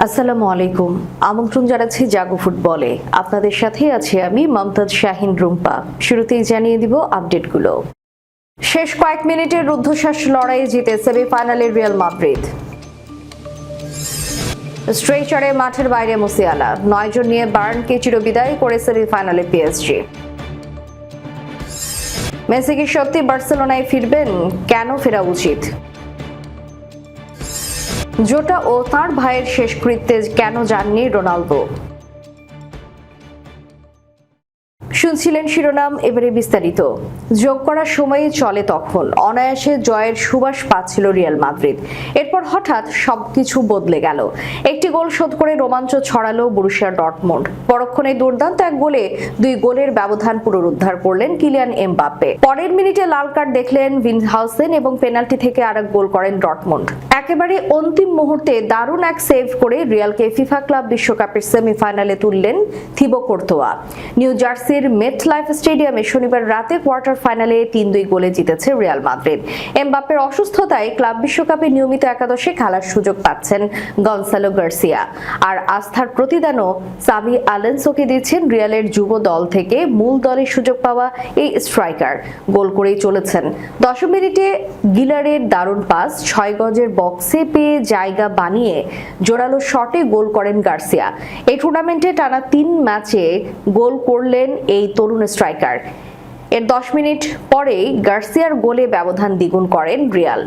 আসসালামু আলাইকুম। আমন্ত্রণ জানাচ্ছি জাগো ফুটবলে। আপনাদের সাথে আছি আমি মমতাজ শাহিন রুম্পা। শুরুতেই জানিয়ে দিব আপডেটগুলো। শেষ কয়েক মিনিটের রুদ্ধশ্বাস লড়াইয়ে জিতে সেমিফাইনালে রিয়াল মাদ্রিদ। স্ট্রেচারে মাঠের বাইরে মুসিয়ালা। নয়জন নিয়ে বার্নকে চিরবিদায় করে সেমিফাইনালে পিএসজি। মেসি কি সত্যি বার্সেলোনায় ফিরবেন কেন ফেরা উচিত? জোটা ও তার ভাইয়ের শেষকৃত্যে কেন যাননি রোনালদো? শুনছিলেন শিরোনাম, এবারে বিস্তারিত। যোগ করার সময় চলে তখন। অনায়াসে জয়ের সুবাস পাচ্ছিল রিয়াল মাদ্রিদ। এরপর হঠাৎ সবকিছু বদলে গেল। একটি গোল শোধ করে রোমাঞ্চ ছড়ালো বুরুশিয়া ডটমন্ড পরক্ষণে দুর্দান্ত এক গোলে দুই গোলের ব্যবধান পুনরুদ্ধার করলেন কিলিয়ান এমবাপ্পে। পরের মিনিটে লাল কার্ড দেখলেন ভিনহাউসেন এবং পেনাল্টি থেকে আরেক গোল করেন ডটমন্ড একেবারে অন্তিম মুহূর্তে দারুণ এক সেভ করে রিয়ালকে ফিফা ক্লাব বিশ্বকাপের সেমিফাইনালে তুললেন থিবো কোর্তোয়া। নিউ জার্সির মেট লাইফ স্টেডিয়ামে শনিবার রাতে কোয়ার্টার ফাইনালে তিন দুই গোলে জিতেছে রিয়াল মাদ্রিদ। এমবাপ্পের অসুস্থতায় ক্লাব বিশ্বকাপে নিয়মিত একাদশে খেলার সুযোগ পাচ্ছেন গনসালো গার্সিয়া। আর আস্থার প্রতিদানও সাবি আলেন্সোকে দিচ্ছেন রিয়ালের যুব দল থেকে মূল দলে সুযোগ পাওয়া এই স্ট্রাইকার। গোল করেই চলেছেন। দশম মিনিটে গিলারের দারুণ পাস ছয় গজের বক্সে পেয়ে জায়গা বানিয়ে জোরালো শটে গোল করেন গার্সিয়া। এই টুর্নামেন্টে টানা তিন ম্যাচে গোল করলেন এই তরুণ স্ট্রাইকার। এর দশ মিনিট পরেই গার্সিয়ার গোলে ব্যবধান দ্বিগুণ করেন রিয়াল।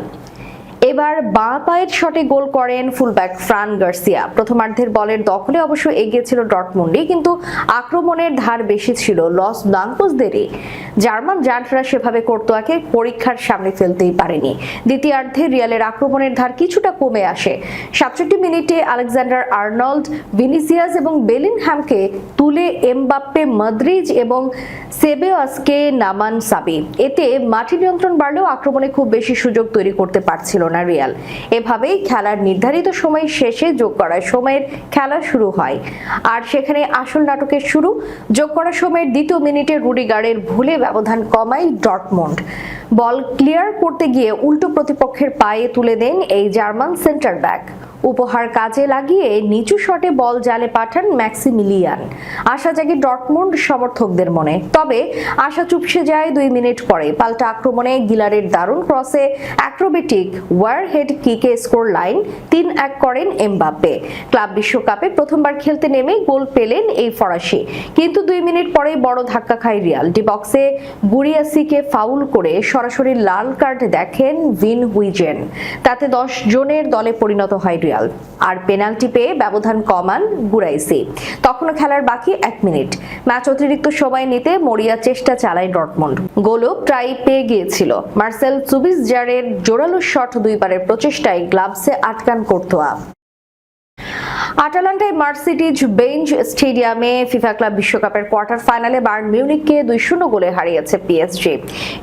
এবার বাঁ পায়ের শটে গোল করেন ফুলব্যাক ফ্রান গার্সিয়া। প্রথমার্ধের বলের দখলে অবশ্য এগিয়ে ছিল ডটমুন্ডি কিন্তু আক্রমণের ধার বেশি ছিল লস ব্লাঙ্কোসদেরই। জার্মান জান্টরা সেভাবে কোর্তোয়াকে পরীক্ষার সামনে ফেলতেই পারেনি। দ্বিতীয়ার্ধে রিয়ালের আক্রমণের ধার কিছুটা কমে আসে। সাতষট্টি মিনিটে আলেকজান্ডার আর্নল্ড, ভিনিসিয়াস এবং বেলিনহ্যামকে তুলে এমবাপ্পে মাদ্রিজ এবং সেবেওয়াসকে নামান সাবি এতে মাঠে নিয়ন্ত্রণ বাড়লেও আক্রমণে খুব বেশি সুযোগ তৈরি করতে পারছিল না রিয়াল। এভাবেই খেলার নির্ধারিত সময় শেষে যোগ করার সময়ের খেলা শুরু হয়। আর সেখানে আসল নাটকের শুরু, যোগ করার সময়ের দ্বিতীয় মিনিটে রুডিগারের ভুলে ব্যবধান কমায় ডটমন্ড বল ক্লিয়ার করতে গিয়ে উল্টো প্রতিপক্ষের পায়ে তুলে দেন এই জার্মান সেন্টার ব্যাক। উপহার কাজে লাগিয়ে নিচু শটে বল জালে পাঠান ম্যাক্সিমিলিয়ান। আশা জাগে ডটমুন্ড সমর্থকদের মনে। তবে আশা চুপসে যায় দুই মিনিট পরে। পাল্টা আক্রমণে গিলারের দারুণ ক্রসে অ্যাক্রোবেটিক ওয়ার হেড কিকে স্কোর লাইন তিন এক করেন এমবাপ্পে। ক্লাব বিশ্বকাপে প্রথমবার খেলতে নেমে গোল পেলেন এই ফরাসি। কিন্তু দুই মিনিট পরে বড় ধাক্কা খায় রিয়াল। ডি বক্সে গুরিয়াসিকে ফাউল করে সরাসরি লাল কার্ড দেখেন ভিন হুইজেন। তাতে দশ জনের দলে পরিণত হয় রিয়াল। আর পেনাল্টি পেয়ে ব্যবধান কমান গুরাইসি। তখনও খেলার বাকি এক মিনিট। ম্যাচ অতিরিক্ত সময় নিতে মরিয়া চেষ্টা চালায় ডটমন্ড গোলও প্রায় পেয়ে গিয়েছিল। মার্সেল সুবিস জারের জোরালো শট দুইবারের প্রচেষ্টায় গ্লাভসে আটকান কোর্তোয়া। আটালান্টায় মার্সিটিজ বেঞ্জ স্টেডিয়ামে ফিফা ক্লাব বিশ্বকাপের কোয়ার্টার ফাইনালে বার্ন মিউনিককে দুই শূন্য গোলে হারিয়েছে পিএসজি।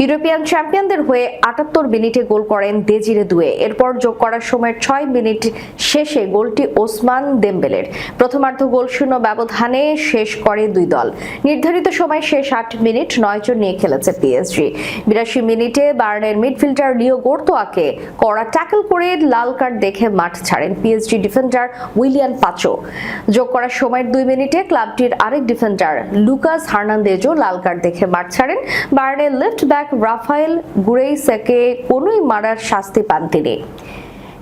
ইউরোপিয়ান চ্যাম্পিয়নদের হয়ে আটাত্তর মিনিটে গোল করেন দেজিরে দুয়ে। এরপর যোগ করার সময় ছয় মিনিট শেষে গোলটি ওসমান দেম্বেলের। প্রথমার্ধ গোল শূন্য ব্যবধানে শেষ করে দুই দল। নির্ধারিত সময় শেষ আট মিনিট নয়জন নিয়ে খেলেছে পিএসজি। বিরাশি মিনিটে বার্নের মিডফিল্ডার লিও গোর্তোয়াকে কড়া ট্যাকল করে লাল কার্ড দেখে মাঠ ছাড়েন পিএসজি ডিফেন্ডার উইলিয়ান পাচো যোগ করার সময়ের দুই মিনিটে ক্লাবটির আরেক ডিফেন্ডার লুকাস হার্নান্দেজও লাল কার্ড দেখে মাঠ ছাড়েন। বার্নের লেফট ব্যাক রাফায়েল গুরেইসেকে কোনোই মারার শাস্তি পান তিনি।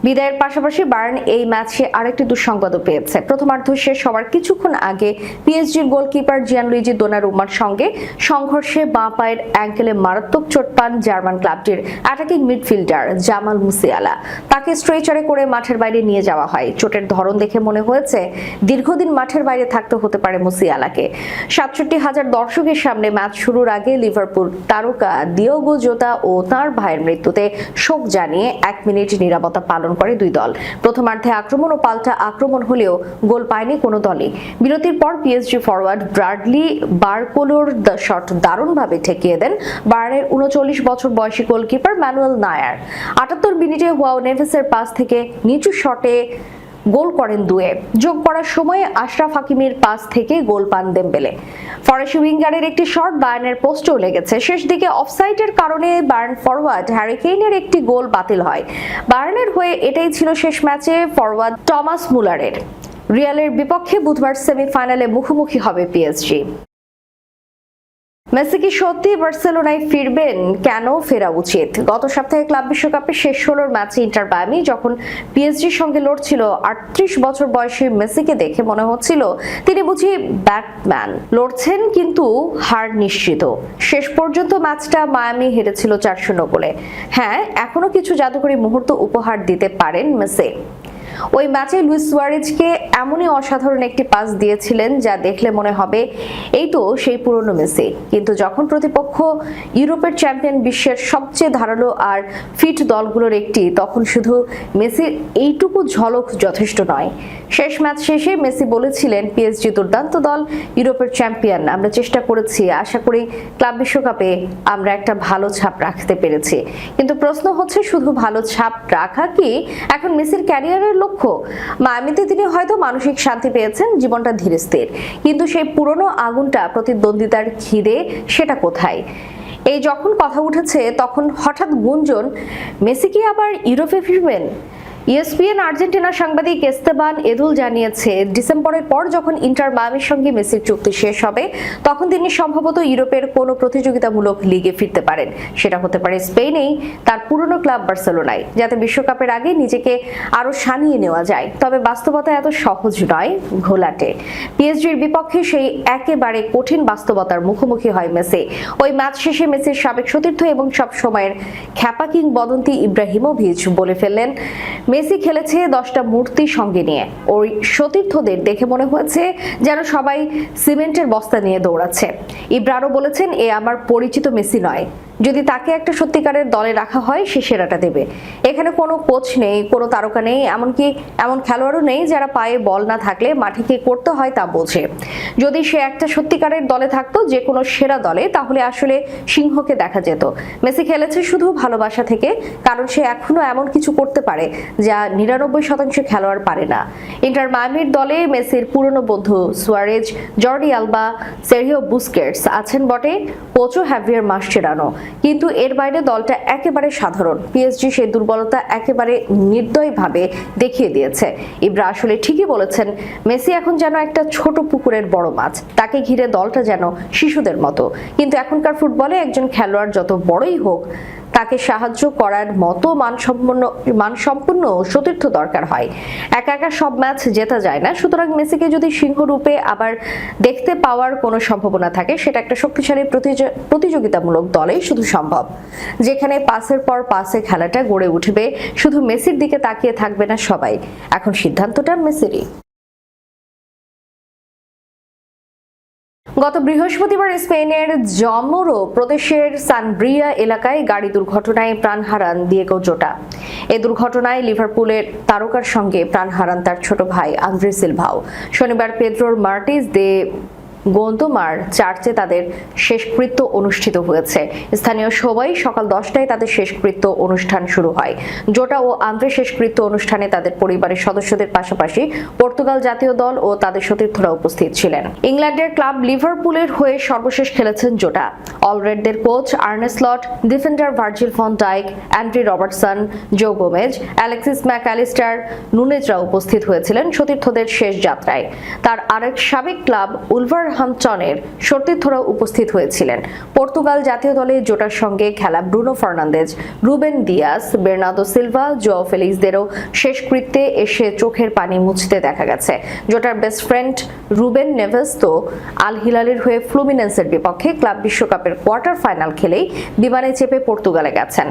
বিদায়ের পাশাপাশি বার্ন এই ম্যাচে আরেকটি দুঃসংবাদও পেয়েছে। প্রথমার্ধ শেষ হওয়ার কিছুক্ষণ আগে পিএসজির গোলকিপার জিয়ান জিয়ানলুইজি দোনারুমার সঙ্গে সংঘর্ষে বাঁ পায়ের অ্যাঙ্কেলে মারাত্মক চোট পান জার্মান ক্লাবটির অ্যাটাকিং মিডফিল্ডার জামাল মুসিয়ালা। তাকে স্ট্রেচারে করে মাঠের বাইরে নিয়ে যাওয়া হয়। চোটের ধরন দেখে মনে হয়েছে দীর্ঘদিন মাঠের বাইরে থাকতে হতে পারে মুসিয়ালাকে। সাতষট্টি হাজার দর্শকের সামনে ম্যাচ শুরুর আগে লিভারপুল তারকা দিওগো জোতা ও তার ভাইয়ের মৃত্যুতে শোক জানিয়ে এক মিনিট নিরাপত্তা পালন করে দুই দল। প্রথমার্ধে আক্রমণ ও পাল্টা আক্রমণ হলেও গোল পায়নি কোনো দলই। বিরতির পর পিএসজি ফরওয়ার্ড ব্রাডলি বারকোলোর শট দারুণভাবে ঠেকিয়ে দেন বারের উনচল্লিশ বছর বয়সী গোলকিপার ম্যানুয়েল নায়ার। আটাত্তর মিনিটে হুয়াও নেভেসের পাস থেকে নিচু শটে গোল করেন দুয়ে। যোগ করার সময় আশরাফ হাকিমের পাস থেকে গোল পান দেমবেলে। ফরাসি উইঙ্গারের একটি শর্ট বায়ার্নের পোস্টও লেগেছে। শেষ দিকে অফসাইডের কারণে বায়ার্ন ফরওয়ার্ড হ্যারিকেইনের একটি গোল বাতিল হয়। বায়ার্নের হয়ে এটাই ছিল শেষ ম্যাচে ফরওয়ার্ড টমাস মুলারের। রিয়ালের বিপক্ষে বুধবার সেমিফাইনালে মুখোমুখি হবে পিএসজি। মেসি কি সত্যি বার্সেলোনায় ফিরবেন কেন ফেরা উচিত? গত সপ্তাহে ক্লাব বিশ্বকাপে শেষ ষোলোর ম্যাচে ইন্টার বায়ামি যখন পিএসজির সঙ্গে লড়ছিল, আটত্রিশ বছর বয়সী মেসিকে দেখে মনে হচ্ছিল তিনি বুঝি ব্যাটম্যান লড়ছেন কিন্তু হার নিশ্চিত। শেষ পর্যন্ত ম্যাচটা মায়ামি হেরেছিল চার শূন্য গোলে। হ্যাঁ এখনও কিছু জাদুকরী মুহূর্ত উপহার দিতে পারেন মেসি। ওই ম্যাচে লুইস সুয়ারেজকে এমনই অসাধারণ একটি পাস দিয়েছিলেন যা দেখলে মনে হবে এই তো সেই পুরনো মেসি। কিন্তু যখন প্রতিপক্ষ ইউরোপের চ্যাম্পিয়ন বিশ্বের সবচেয়ে ধারালো আর ফিট দলগুলোর একটি, তখন শুধু মেসির এইটুকু ঝলক যথেষ্ট নয়। শেষ ম্যাচ শেষে মেসি বলেছিলেন, পিএসজি দুর্দান্ত দল, ইউরোপের চ্যাম্পিয়ন। আমরা চেষ্টা করেছি, আশা করি ক্লাব বিশ্বকাপে আমরা একটা ভালো ছাপ রাখতে পেরেছি। কিন্তু প্রশ্ন হচ্ছে, শুধু ভালো ছাপ রাখা কি? এখন মেসির ক্যারিয়ারের লক্ষ্য মায়ামিতে তিনি হয়তো মানসিক শান্তি পেয়েছেন, জীবনটা ধীরে স্থির। কিন্তু সেই পুরনো আগুনটা, প্রতিদ্বন্দ্বিতার ঘিরে সেটা কোথায়? এই যখন কথা উঠেছে, তখন হঠাৎ গুঞ্জন, মেসি কি আবার ইউরোপে ফিরবেন? ইএসপিএন আর্জেন্টিনা সাংবাদিক এস্তেবান এদুল জানিয়েছে, ডিসেম্বরের পর যখন ইন্টার মায়ামির সঙ্গে মেসির চুক্তি শেষ হবে, তখন তিনি সম্ভবত ইউরোপের কোনো প্রতিযোগিতামূলক লিগে ফিরতে পারেন। সেটা হতে পারে স্পেনেই, তার পুরনো ক্লাব বার্সেলোনায়, যাতে বিশ্বকাপের আগে নিজেকে আরও সানিয়ে নেওয়া যায়। তবে বাস্তবতা এত সহজ নয় ঘোলাটে। পিএসজির বিপক্ষে সেই একেবারে কঠিন বাস্তবতার মুখোমুখি হয় মেসি। ওই ম্যাচ শেষে মেসির সাবেক সতীর্থ এবং সব সময়ের খ্যাপা কিংবদন্তি ইব্রাহিমোভিচ বলে ফেললেন মেসি খেলেছে দশটা মূর্তির সঙ্গে নিয়ে। ওই সতীর্থদের দেখে মনে হয়েছে যেন সবাই সিমেন্টের বস্তা নিয়ে দৌড়াচ্ছে। ইব্রারও বলেছেন, এ আমার পরিচিত মেসি নয়। যদি তাকে একটা সত্যিকারের দলে রাখা হয়, সে সেরাটা দেবে। এখানে কোনো কোচ নেই, কোনো তারকা নেই, এমনকি এমন খেলোয়াড়ও নেই যারা পায়ে বল না থাকলে মাঠে কি করতে হয় তা বোঝে। যদি সে একটা সত্যিকারের দলে থাকতো, যে কোনো সেরা দলে, তাহলে আসলে সিংহকে দেখা যেত। মেসি খেলেছে শুধু ভালোবাসা থেকে, কারণ সে এখনও এমন কিছু করতে পারে, যা নিরানব্বই শতাংশ খেলোয়াড় পারে না। ইন্টার মায়ামির দলে মেসির পুরনো বন্ধু Suarez, Jordi Alba, Sergio Busquets আছেন বটে, কোচও হ্যাভিয়ার মাসচেরানো। কিন্তু এর বাইরে দলটা একেবারে সাধারণ। পিএসজি সেই দুর্বলতা একেবারে নির্দয়ভাবে দেখিয়ে দিয়েছে। ইব্রা আসলে ঠিকই বলেছেন, মেসি এখন যেন একটা ছোট পুকুরের বড় মাছ। তাকে ঘিরে দলটা যেন শিশুদের মতো। কিন্তু এখনকার ফুটবলে একজন খেলোয়াড় যত বড়ই হোক তাকে সাহায্য করার মতো মানসম্পন্ন মানসম্পন্ন সতীর্থ দরকার হয়। একা একা সব ম্যাচ জেতা যায় না। সুতরাং মেসিকে যদি সিংহ রূপে আবার দেখতে পাওয়ার কোনো সম্ভাবনা থাকে, সেটা একটা শক্তিশালী প্রতিযোগিতামূলক দলেই শুধু সম্ভব। যেখানে পাসের পর পাসে খেলাটা গড়ে উঠবে, শুধু মেসির দিকে তাকিয়ে থাকবে না সবাই। এখন সিদ্ধান্তটা মেসিরই। গত বৃহস্পতিবার স্পেনের জমরো প্রদেশের সানব্রিয়া এলাকায় গাড়ি দুর্ঘটনায় প্রাণ হারান দিয়েগো জোটা। এ দুর্ঘটনায় লিভারপুলের তারকার সঙ্গে প্রাণ হারান তার ছোট ভাই আন্দ্রে সিলভাও। শনিবার পেদ্রোর মার্টিস দে গোন্দোমার চার্চে তাদের শেষকৃত্য অনুষ্ঠিত হয়েছে। স্থানীয় সবাই সকাল দশটায় তাদের শেষকৃত্য অনুষ্ঠান শুরু হয়। জোটা ও আন্দ্রে শেষকৃত্য অনুষ্ঠানে তাদের পরিবারের সদস্যদের পাশাপাশি পর্তুগাল জাতীয় দল ও তাদের সতীর্থরা উপস্থিত ছিলেন। ইংল্যান্ডের ক্লাব লিভারপুলের হয়ে সর্বশেষ খেলেছেন Jota. অলরেডদের coach Arne Slot defender Virgil van Dijk, Andrew Robertson, Joe Gomez, Alexis Mac Allister, নুনেজরা উপস্থিত হয়েছিলেন সতীর্থদের শেষ যাত্রায়। তার আরেক সাবেক ক্লাব উলভারহামটনের সতীর্থরা উপস্থিত হয়েছিলেন। পর্তুগাল জাতীয় দলে জোটার সঙ্গে খেলা Bruno Fernandes, Ruben Dias Bernardo Silva Joao ফেলিক্সদেরও শেষকৃত্যে এসে চোখের পানি মুছতে দেখা গেছে। জোটার বেস্ট ফ্রেন্ড রুবেন নেভেস তো আল হিলালের হয়ে ফ্লুমিনেন্সের বিপক্ষে ক্লাব বিশ্বকাপের কোয়ার্টার ফাইনাল খেলেই বিমানে চেপে পর্তুগালে গেছেন।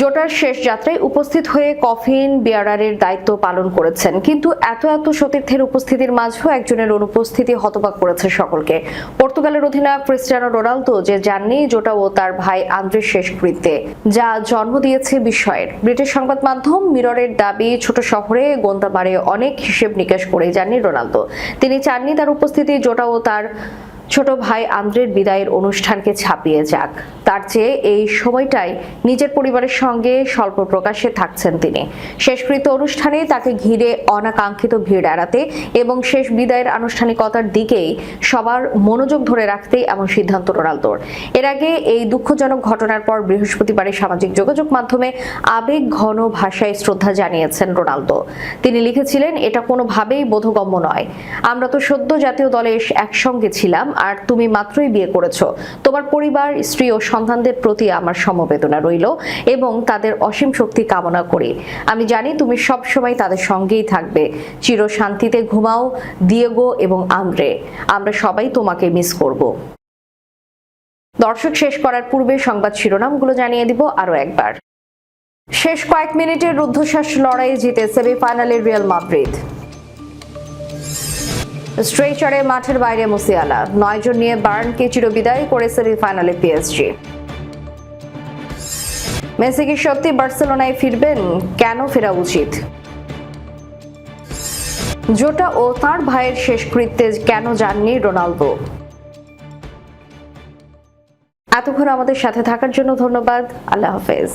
জোটার শেষ যাত্রায় উপস্থিত হয়ে কফিন বিয়ারারের দায়িত্ব পালন করেছেন। কিন্তু এত এত সতীর্থের উপস্থিতির মাঝেও একজনের অনুপস্থিতি হতবাক করেছে সকলকে। পর্তুগালের অধিনায়ক ক্রিস্টিয়ানো রোনালদো যে যাননি জোটা ও তার ভাই আন্দ্রের শেষকৃত্যে যা জন্ম দিয়েছে বিস্ময়ের। ব্রিটিশ সংবাদ মাধ্যম মিররের দাবি, ছোট শহরে গোন্দাবারে অনেক হিসেব নিকেশ করে যাননি রোনালদো। তিনি চাননি তার উপস্থিতি জোটা ও তার ছোট ভাই আন্দ্রের বিদায়ের অনুষ্ঠানকে ছাপিয়ে যাক। তার চেয়ে এই সময়টাই নিজের পরিবারের সঙ্গে স্বল্প প্রকাশে থাকছেন তিনি। শেষকৃত্য অনুষ্ঠানে তাকে ঘিরে অনাকাঙ্ক্ষিত ভিড় এড়াতে এবং শেষ বিদায়ের আনুষ্ঠানিকতার দিকেই সবার মনোযোগ ধরে রাখতে এমন সিদ্ধান্ত রোনালদোর। এর আগে এই দুঃখজনক ঘটনার পর বৃহস্পতিবারে সামাজিক যোগাযোগ মাধ্যমে আবেগ ঘন ভাষায় শ্রদ্ধা জানিয়েছেন রোনালদো। তিনি লিখেছিলেন, এটা কোনোভাবেই বোধগম্য নয়। আমরা তো সদ্য জাতীয় দলে একসঙ্গে ছিলাম আর তুমি মাত্রই বিয়ে করেছ। তোমার পরিবার, স্ত্রী ও সন্তানদের প্রতি আমার সমবেদনা রইল এবং তাদের অসীম শক্তি কামনা করি। আমি জানি তুমি সব সময় তাদের সঙ্গেই থাকবে। চির শান্তিতে ঘুমাও, দিয়েগো এবং আন্দ্রে। আমরা সবাই তোমাকে মিস করব। দর্শক, শেষ করার পূর্বে সংবাদ শিরোনামগুলো জানিয়ে দিব আরও একবার। শেষ কয়েক মিনিটের রুদ্ধশ্বাস লড়াই জিতে সেমিফাইনালে রিয়াল মাদ্রিদ। স্ট্রেচারে মাঠের বাইরে মুসিয়ালা। নয়জন নিয়ে বার্নকে চিরবিদায় করে সেমিফাইনালে পিএসজি। মেসি কি সত্যি বার্সেলোনায় ফিরবেন? কেন ফেরা উচিত? জোটা ও তার ভাইয়ের শেষকৃত্যে কেন যাননি রোনালদো? এতক্ষণ আমাদের সাথে থাকার জন্য ধন্যবাদ। আল্লাহ হাফেজ।